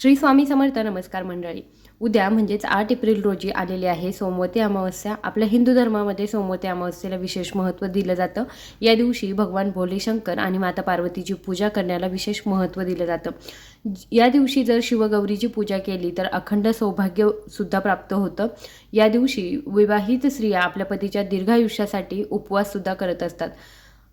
श्री स्वामी समर्थ नमस्कार मंडळी. उद्या म्हणजेच आठ एप्रिल रोजी आलेली आहे सोमवती अमावस्या. आपल्या हिंदू धर्मामध्ये सोमवती अमावस्येला विशेष महत्त्व दिलं जातं. या दिवशी भगवान भोले शंकर आणि माता पार्वतीची पूजा करण्याला विशेष महत्त्व दिलं जातं. या दिवशी जर शिवगौरीची पूजा केली तर अखंड सौभाग्यसुद्धा प्राप्त होतं. या दिवशी विवाहित स्त्रिया आपल्या पतीच्या दीर्घायुष्यासाठी उपवाससुद्धा करत असतात.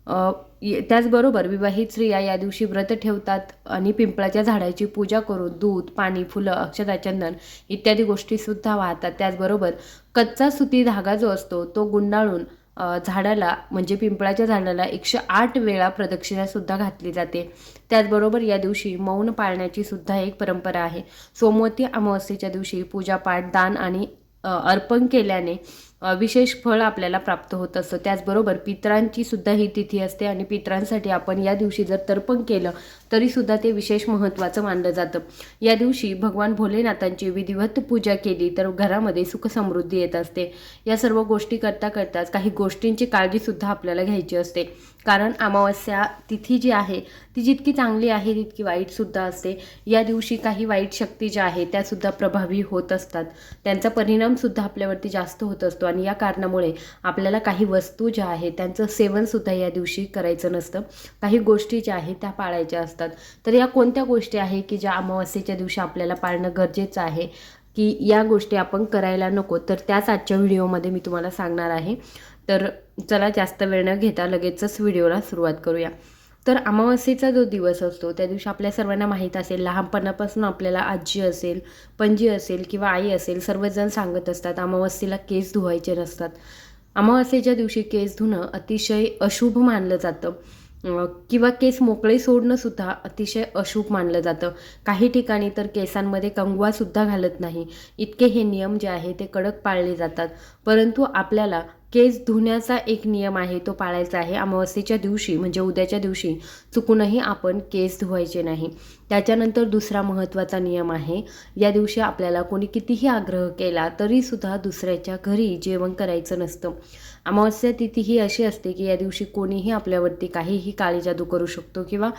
त्याचबरोबर विवाहित स्त्रिया या दिवशी व्रत ठेवतात आणि पिंपळाच्या झाडाची पूजा करून दूध पाणी फुलं अक्षता चंदन इत्यादी गोष्टीसुद्धा वाहतात. त्याचबरोबर कच्चा सुती धागा जो असतो तो गुंडाळून झाडाला म्हणजे पिंपळाच्या झाडाला एकशे आठ वेळा प्रदक्षिणासुद्धा घातली जाते. त्याचबरोबर या दिवशी मौन पाळण्याची सुद्धा एक परंपरा आहे. सोमवती अमावस्येच्या दिवशी पूजापाठ दान आणि अर्पण केल्याने विशेष फळ आपल्याला प्राप्त होत असतं. त्याचबरोबर पितरांची सुद्धा ही तिथी असते आणि पितरांसाठी आपण या दिवशी जर तर्पण केलं तरीसुद्धा ते विशेष महत्त्वाचं मानलं जातं. या दिवशी भगवान भोलेनाथांची विधिवत पूजा केली तर घरामध्ये सुख समृद्धी येत असते. या सर्व गोष्टी करता करताच काही गोष्टींची काळजीसुद्धा आपल्याला घ्यायची असते. कारण अमावस्या तिथी जी आहे ती जितकी चांगली आहे तितकी वाईटसुद्धा असते. या दिवशी काही वाईट शक्ती ज्या आहेत त्यासुद्धा प्रभावी होत असतात. त्यांचा परिणामसुद्धा आपल्यावरती जास्त होत असतो आणि या कारणामुळे आपल्याला काही वस्तू ज्या आहेत त्यांचं सेवनसुद्धा या दिवशी करायचं नसतं. काही गोष्टी ज्या आहेत त्या पाळायच्या असतात. तर या कोणत्या गोष्टी आहे की ज्या अमावस्येच्या दिवशी आपल्याला पाळणं गरजेचं आहे? की या गोष्टी आपण करायला नको. तर त्याच आजच्या व्हिडिओमध्ये मी तुम्हाला सांगणार आहे. तर चला जास्त वेळ न घेता लगेचच व्हिडिओला सुरुवात करूया. तर अमावस्येचा जो दिवस असतो त्या दिवशी आपल्या सर्वांना माहीत असेल लहानपणापासून आपल्याला आजी असेल पणजी असेल किंवा आई असेल सर्वजण सांगत असतात अमावस्येला केस धुवायचे नसतात. अमावस्येच्या दिवशी केस धुणं अतिशय अशुभ मानलं जातं. किंवा केस मोकळे सोडणं सुद्धा अतिशय अशुभ मानलं जातं. काही ठिकाणी तर केसांमध्ये कंगवासुद्धा घालत नाही. इतके हे नियम जे आहे ते कडक पाळले जातात. परंतु आपल्याला केस धुण्याचा एक नियम आहे तो पाळायचा आहे. अमावस्येच्या दिवशी म्हणजे उद्याच्या दिवशी चुकूनही आपण केस धुवायचे नाही. त्याच्यानंतर दुसरा महत्त्वाचा नियम आहे. या दिवशी आपल्याला कोणी कितीही आग्रह केला तरीसुद्धा दुसऱ्याच्या घरी जेवण करायचं नसतं. अमावस्या तिथी ही अशी असते की या दिवशी कोणीही आपल्यावरती काहीही काळी जादू करू शकतो किंवा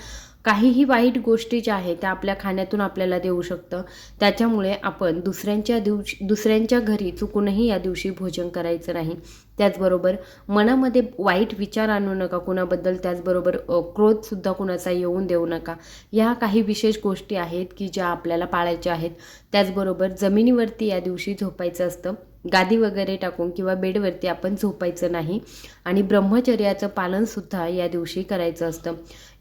काहीही वाईट गोष्टी ज्या आहेत त्या आपल्या खाण्यातून आपल्याला देऊ शकतं. त्याच्यामुळे आपण दुसऱ्यांच्या दिवशी दुसऱ्यांच्या घरी चुकूनही या दिवशी भोजन करायचं नाही. त्याचबरोबर मनामध्ये वाईट विचार आणू नका कुणाबद्दल त्याचबरोबर क्रोधसुद्धा कुणाचा येऊन देऊ नका. ह्या काही विशेष गोष्टी आहेत की ज्या आपल्याला पाळायच्या आहेत. त्याचबरोबर जमिनीवरती या दिवशी झोपायचं असतं. गादी वगैरे टाकून किंवा बेडवरती आपण झोपायचं नाही. आणि ब्रह्मचर्याचं पालनसुद्धा या दिवशी करायचं असतं.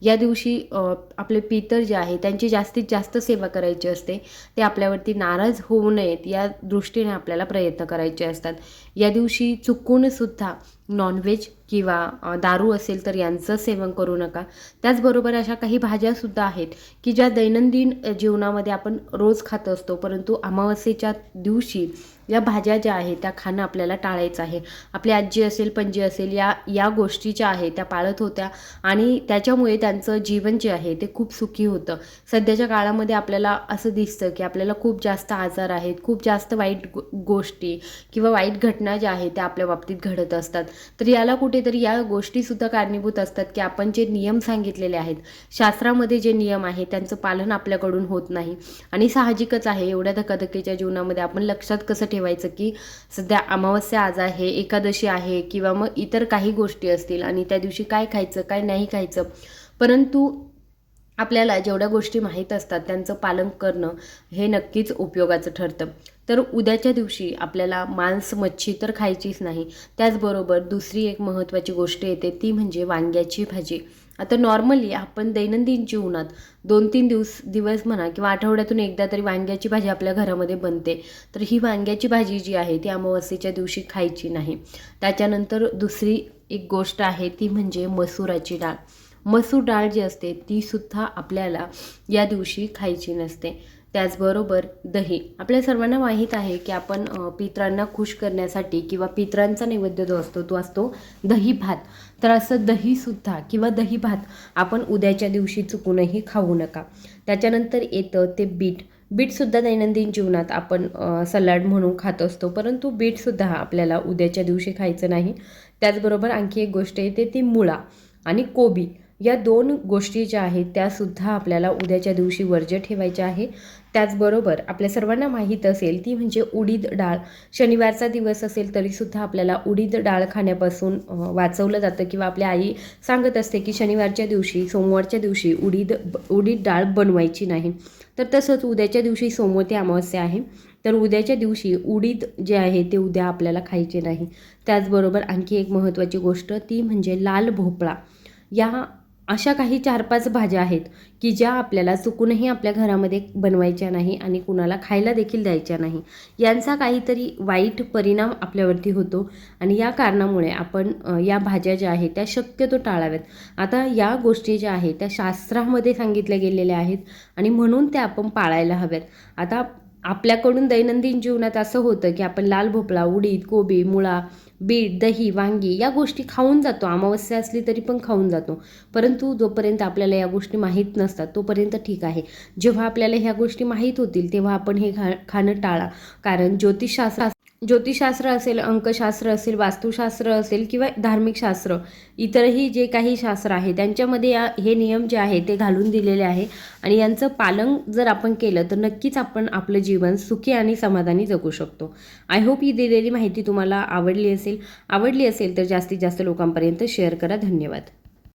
या दिवशी आपले पितर जे आहे त्यांची जास्तीत जास्त सेवा करायची असते. ते आपल्यावरती नाराज होऊ नयेत या दृष्टीने आपल्याला प्रयत्न करायचे असतात. या दिवशी चुकूनसुद्धा नॉनव्हेज किंवा दारू असेल तर यांचं सेवन करू नका. त्याचबरोबर अशा काही भाज्यासुद्धा आहेत की ज्या दैनंदिन जीवनामध्ये आपण रोज खात असतो परंतु अमावस्येच्या दिवशी या भाज्या ज्या आहेत त्या खाणं आपल्याला टाळायचं आहे. आपली आजी असेल पणजी असेल या या गोष्टी ज्या आहेत त्या पाळत होत्या. आणि त्याच्यामुळे त्यांचं जीवन जे आहे ते खूप सुखी होतं. सध्याच्या काळामध्ये आपल्याला असं दिसतं की आपल्याला खूप जास्त आजार आहेत खूप जास्त वाईट गो गोष्टी किंवा वाईट घटना ज्या आहेत त्या आपल्या बाबतीत घडत असतात. तर याला कुठेतरी या गोष्टीसुद्धा कारणीभूत असतात की आपण जे नियम सांगितलेले आहेत शास्त्रामध्ये जे नियम आहेत त्यांचं पालन आपल्याकडून होत नाही. आणि साहजिकच आहे एवढ्या धकाधकीच्या जीवनामध्ये आपण लक्षात कसं ठेवायचं की सध्या अमावस्या आज आहे एकादशी आहे किंवा मग इतर काही गोष्टी असतील आणि त्या दिवशी काय खायचं काय नाही खायचं. परंतु आपल्याला जेवढ्या गोष्टी माहीत असतात त्यांचं पालन करणं हे नक्कीच उपयोगाचं ठरतं. तर उद्याच्या दिवशी आपल्याला मांस मच्छी तर खायचीच नाही. त्याचबरोबर दुसरी एक महत्त्वाची गोष्ट येते ती म्हणजे वांग्याची भाजी. आता नॉर्मली आपण दैनंदिन जीवनात दोन तीन दिवस दिवस म्हणा किंवा आठवड्यातून एकदा तरी वांग्याची भाजी आपल्या घरामध्ये बनते. तर ही वांग्याची भाजी जी आहे ती अमावस्येच्या दिवशी खायची नाही. त्याच्यानंतर दुसरी एक गोष्ट आहे ती म्हणजे मसुराची डाळ. मसूर डाळ जी असते तीसुद्धा आपल्याला या दिवशी खायची नसते. त्याचबरोबर दही. आपल्या सर्वांना माहीत आहे की आपण पित्रांना पितरांना खुश करण्यासाठी किंवा पितरांचा नैवेद्य जो असतो तो असतो दही भात. तर असं दहीसुद्धा किंवा दही भात आपण उद्याच्या दिवशी चुकूनही खाऊ नका. त्याच्यानंतर येतं ते बीट. बीटसुद्धा दैनंदिन जीवनात आपण सलाड म्हणून खात असतो परंतु बीटसुद्धा आपल्याला उद्याच्या दिवशी खायचं नाही. त्याचबरोबर आणखी एक गोष्ट येते ती मुळा आणि कोबी. या दोन गोष्टी ज्या आहेत त्यासुद्धा आपल्याला उद्याच्या दिवशी वर्ज्य ठेवायच्या आहे. त्याचबरोबर आपल्या सर्वांना माहीत असेल ती म्हणजे उडीद डाळ. शनिवारचा दिवस असेल तरीसुद्धा आपल्याला उडीद डाळ खाण्यापासून वाचवलं जातं किंवा आपल्या आई सांगत असते की शनिवारच्या दिवशी सोमवारच्या दिवशी उडीद उडीद डाळ बनवायची नाही. तर तसंच उद्याच्या दिवशी सोमवती अमावस्या आहे. तर उद्याच्या दिवशी उडीद जे आहे ते उद्या आपल्याला खायचे नाही. त्याचबरोबर आणखी एक महत्त्वाची गोष्ट ती म्हणजे लाल भोपळा. या अशा काही चार पाच भाज्या आहेत की ज्या आपल्याला चुकूनही आपल्या घरामध्ये बनवायच्या नाही आणि कुणाला खायला देखील द्यायच्या नाही. यांचा काहीतरी वाईट परिणाम आपल्यावरती होतो आणि या कारणामुळे आपण या भाज्या ज्या आहेत त्या शक्यतो टाळाव्यात. आता या गोष्टी ज्या आहेत त्या शास्त्रामध्ये सांगितल्या गेलेल्या आहेत आणि म्हणून त्या आपण पाळायला हव्यात. आता आपल्याकडून दैनंदिन जीवनात असं होतं की आपण लाल भोपळा उडीद कोबी मुळा बीट दही वांगी या गोष्टी खाऊन जातो. अमावस्या असली तरी पण खाऊन जातो. परंतु जोपर्यंत आपल्याला या गोष्टी माहीत नसतात तोपर्यंत ठीक आहे. जेव्हा आपल्याला ह्या गोष्टी माहीत होतील तेव्हा आपण हे खा खाणं टाळा. कारण ज्योतिषशास्त्र ज्योतिषशास्त्र असेल अंकशास्त्र असेल वास्तुशास्त्र असेल किंवा धार्मिक शास्त्र इतरही जे काही शास्त्र आहे त्यांच्यामध्ये या हे नियम जे आहे ते घालून दिलेले आहे. आणि यांचं पालन जर आपण केलं तर नक्कीच आपण आपलं जीवन सुखी आणि समाधानी जगू शकतो. आय होप ही दिलेली माहिती तुम्हाला आवडली असेल. आवडली असेल तर जास्तीत जास्त लोकांपर्यंत शेअर करा. धन्यवाद.